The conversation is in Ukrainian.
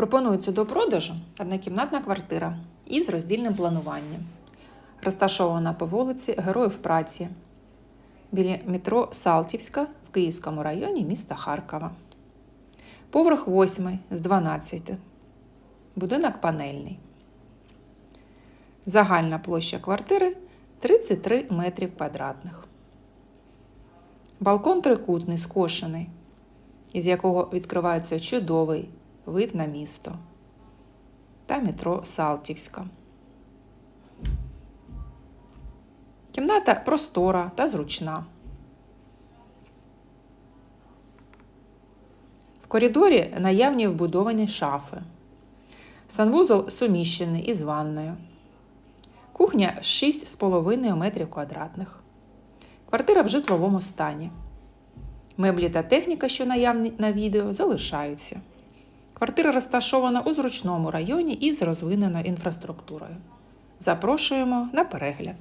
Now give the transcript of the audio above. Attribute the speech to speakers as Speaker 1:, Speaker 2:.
Speaker 1: Пропонується до продажу однокімнатна квартира із роздільним плануванням. Розташована по вулиці Героїв праці біля метро Салтівська в Київському районі міста Харкова. Поверх 8 з 12. Будинок панельний. Загальна площа квартири 33 метрів квадратних. Балкон трикутний скошений, із якого відкривається чудовий вид на місто та метро Салтівська. Кімната простора та зручна. В коридорі наявні вбудовані шафи. Санвузол суміщений із ванною. Кухня 6,5 метрів квадратних. Квартира в житловому стані. Меблі та техніка, що наявні на відео, залишаються. Квартира розташована у зручному районі із розвиненою інфраструктурою. Запрошуємо на перегляд.